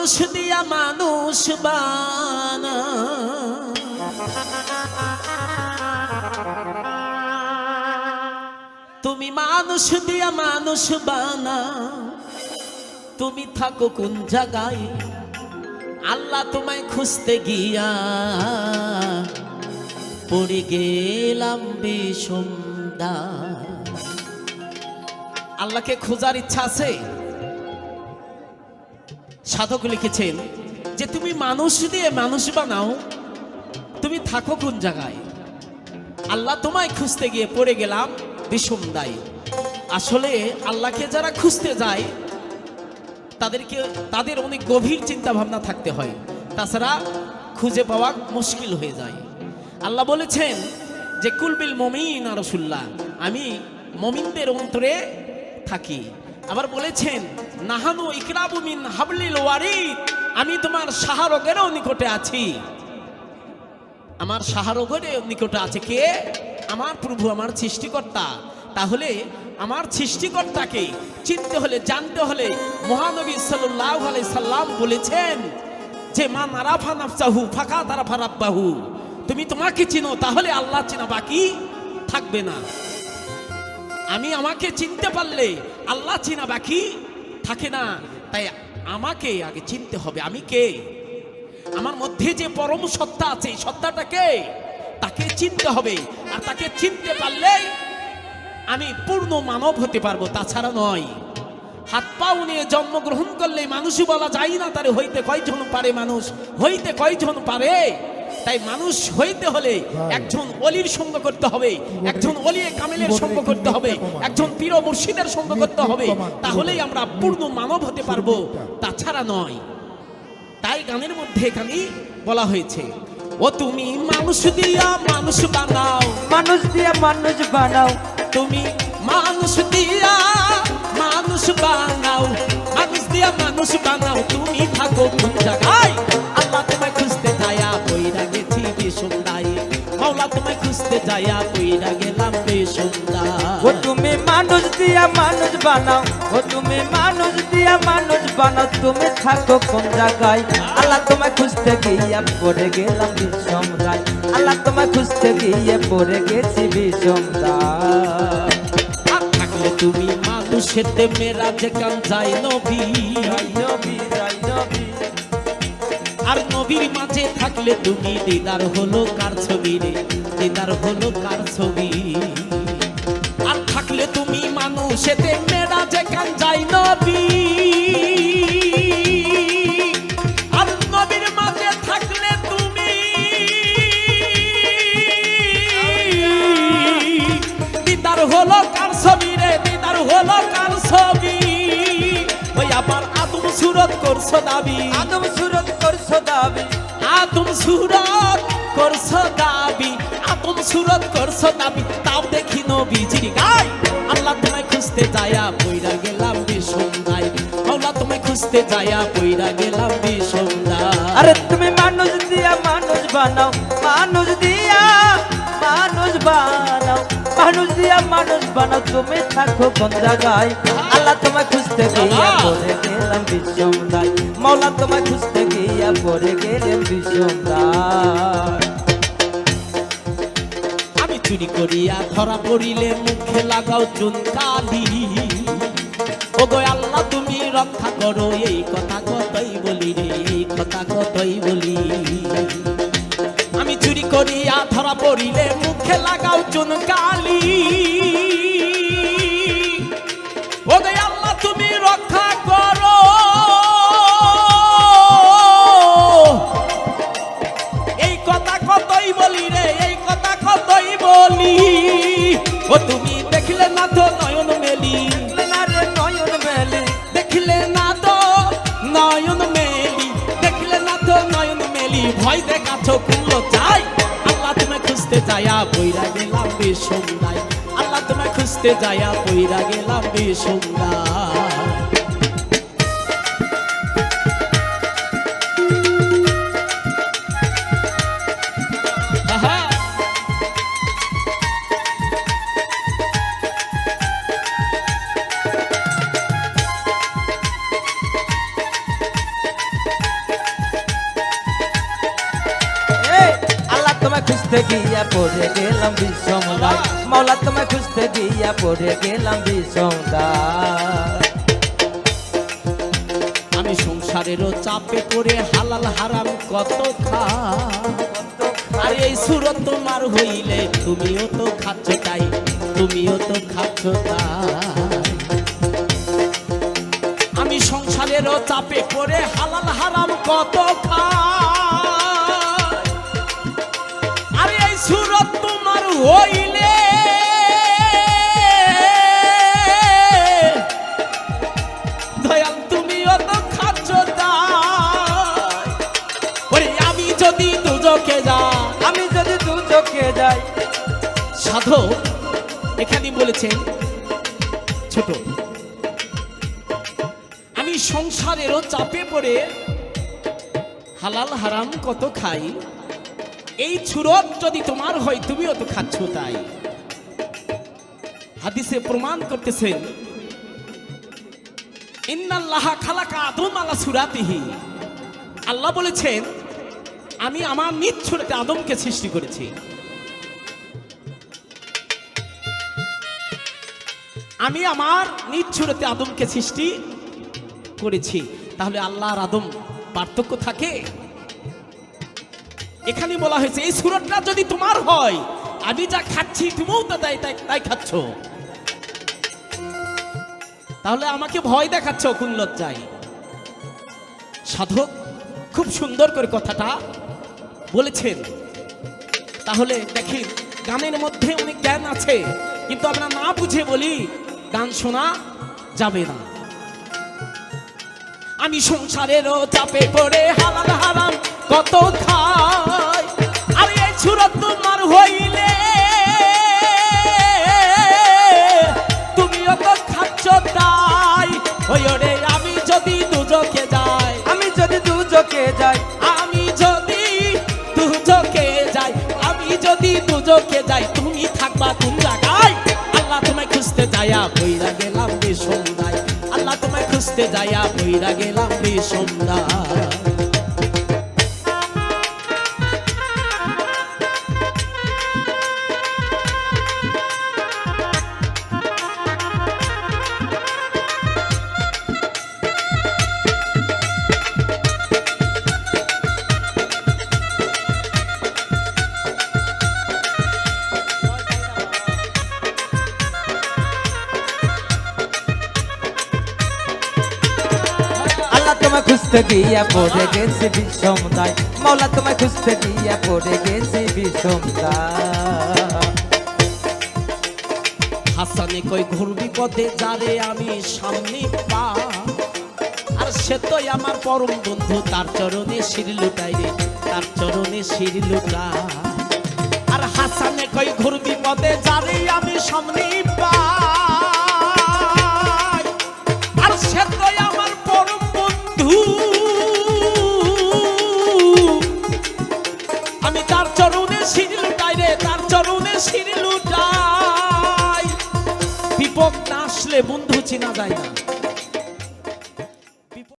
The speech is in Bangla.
মানুষ দিয়া মানুষ বানা। তুমি মানুষ দিয়া মানুষ বানা। তুমি থাকো কোন জায়গায়? আল্লাহ তোমায় খুঁজতে গিয়া পড়ে গেলাম বিষমদা আল্লাহকে খোঁজার ইচ্ছা আছে? সাধক লিখেছেন যে তুমি মানুষ দিয়ে মানুষ বানাও, তুমি থাকো কোন জায়গায়? আল্লাহ তোমায় খুঁজতে গিয়ে পড়ে গেলাম বিষম দায় আসলে আল্লাহকে যারা খুঁজতে যায়, তাদেরকে, তাদের অনেক গভীর চিন্তা ভাবনা থাকতে হয়। তাছাড়া খুঁজে পাওয়া মুশকিল হয়ে যায়। আল্লাহ বলেছেন যে কুলবিল মমিন আর রসুল্লাহ আমি মমিনদের অন্তরে থাকি। আবার বলেছেন, নাহানু ইকরাবু মিন হাবলিল ওয়ারিদ, আমি তোমার সাহারগেরও নিকটে আছি। আমার সাহারগের নিকটে আছে কে? আমার প্রভু, আমার সৃষ্টিকর্তা। তাহলে আমার সৃষ্টিকর্তাকে চিনতে হলে, জানতে হলে মহানবী সাল্লাহ আলাই সাল্লাম বলেছেন যে, মা নারাফা নাফসাহু ফাঁকা তারাফা রাব্বাহু। তুমি তোমাকে চিনো, তাহলে আল্লাহ চেনা বাকি থাকবে না। আমি আমাকে চিনতে পারলে আল্লাহ চিনা বাকি থাকে না। তাই আমাকে আগে চিনতে হবে, আমি কে? আমার মধ্যে যে পরম সত্তা আছে, এই সত্তাটা কে? তাকে চিনতে হবে। আর তাকে চিনতে পারলেই আমি পূর্ণ মানব হতে পারব, তাছাড়া নয়। হাত পাও নিয়ে জন্মগ্রহণ করলে মানুষই বলা যায় না তারে হইতে কয়জন পারে মানুষ? হইতে কয়জন পারে? তাই মানুষ হইতে হলে একজন অলির সঙ্গ করতে হবে একজন অলিয়ে কামেলের সঙ্গ করতে হবে একজন পীর মুর্শিদের সঙ্গ করতে হবে তাহলেই আমরা পূর্ণ মানব হতে পারব তাছাড়া নয়। তাই গানের মধ্যে এখানে বলা হয়েছে ও তুমি মানুষ দিয়া মানুষ বানাও মানুষ দিয়ে মানুষ বানাও। তুমি মানুষ দিয়া দিয়া মানুষ বানাও। ও তুমি মানুষ দিয়া মানুষ বানাও। তুমি থাকো কোন জায়গায়? আল্লাহ তোমায় খুঁজতে গিয়ে পড়ে গেলাম বিষম রায়। আল্লাহ তোমায় খুঁজতে গিয়ে পড়ে গেছি বিষম রায়। তুমি মানুষের দেমেরা যেখান যায় নবী। আর নবীর মাঝে থাকলে তুমি দিদার হলো কার ছবি রে? দিদার হলো কার ছবি? মানুষেতে মেয়েরা যেখান যাই নবী আর নবীর মাঝে থাকলে তুমি। দিদার হলো কার ছবি রে দিদার হলো কার ছবি? ওই আবার আদম সুরত করছ দাবি। আদম সুরত করছ দাবি। আদম সুরত করছ দাবি। আদম সুরত করছ দাবি। তাও দেখি নবীজির গাই আল্লাহ তোমায় খুঁজতে যায়া বইরা গেলাম বিষমদাই আল্লাহ তোমায় খুঁজতে যায়া বইরা গেলাম বিষমদাই আরে তুমি মানুষ দিয়া মানুষ বানাও মানুষ দিয়া মানুষ বানাও মানুষ দিয়া মানুষ বানাও তুমি থাকো কোন জায়গায়। আল্লাহ তোমায় খুঁজতে গিয়া পড়ে গেলাম বিষমদায় মৌলা তোমায় খুঁজতে গিয়া পড়ে গেলাম বিষমদায় আমি চুরি করিয়া ধরা পড়িলে মুখে লাগাও চুন কালি ও গো আল্লাহ, তুমি রক্ষা করো, এই কথা কতই বলি রে, এই কথা কতই বলি। আমি চুরি করিয়া ধরা পড়িলে মুখে লাগাও চুন ও তুমি দেখলে না তো নয়ন মেলি। নয়ন মেলে। দেখলে না তো নয়ন মেলি। দেখলে না তো নয়ন মেলি। ভয় দেখাচ্ছ কুলো চাই। আল্লাহ তুমি খুঁজতে যায়া বইরা গেলাম বিষমদায় আল্লাহ তোমায় খুঁজতে যায়া বইরা গেলাম বিষমদায় আহা খুঁজতে গিয়া পড়ে গেলাম বিষমদায় মাওলা তোমায় খুঁজতে গিয়া পড়ে গেলাম বিষমদায় আমি সংসারেরও চাপে পড়ে হালাল হারাম কত খা আর এই সুরত তোমার হইলে তুমিও তো খাচ্ছ তাই, তুমিও তো খাচ্ছ আমি সংসারেরও চাপে পড়ে হালাল হারাম কত খাই হইলে দয়াল তুমিও তো খাচ্ছ আমি যদি দুজকে যা আমি যদি দু চোখে যাই। সাধক, এখানে বলেছেন, ছোট, আমি সংসারেরও চাপে পড়ে হালাল হারাম কত খাই এই ছুরত যদি তোমার হয়, তুমিও তো খাচ্ছ তাই। হাদিসে প্রমাণ করতেছেন, ইন্নাল্লাহ খালাকা আদম আলা সুরাতিহি। আল্লাহ বলেছেন, আমি আমার নিজ ছুরতে আদমকে সৃষ্টি করেছি। আমি আমার নিজ ছুরতে আদমকে সৃষ্টি করেছি। তাহলে আল্লাহর আদম পার্থক্য থাকে? এখানে বলা হয়েছে, এই সুরতটা যদি তোমার হয়, আমি যা খাচ্ছি তুমিও তো তাই তাই তাই খাচ্ছ। তাহলে আমাকে ভয় দেখাচ্ছ কোন লজ্জায়? সাধক খুব সুন্দর করে কথাটা বলেছেন। তাহলে দেখি, গানের মধ্যে অনেক জ্ঞান আছে, কিন্তু আমরা না বুঝে বলি, গান শোনা যাবে না। আমি সংসারেরও চাপে পড়ে হালাল হারাম কত খাই সুরত তোমার হইলে। তুমিও তো খাচ্ছ তাই। ওরে আমি যদি দুজকে যাই। আমি যদি দু চোখে যাই। আমি যদি দুজকে যাই। আমি যদি দুজকে যাই তুমি থাকবা কোন জায়গায়? আল্লাহ তোমায় খুঁজতে যাইয়া বইরা গেলাম বিষমদায় আল্লাহ তোমায় খুঁজতে যাইয়া বইরা গেলাম বিষমদায় আল্লাহ তোমায় খুঁজতে গিয়া পড়ে গেছি বিষমদায় মাওলা তোমায় খুঁজতে গিয়া পড়ে গেছি বিষমদায় হাসানে কই ঘুরবি পথে যারে আমি সামনে পা। আর সে তো আমার পরম বন্ধু, তার চরণে শির লুটাই রে, তার চরণে শির লুটা আর হাসানে কই ঘুরবি পথে যারে আমি সামনে পাই বন্ধু চিনা যায় না।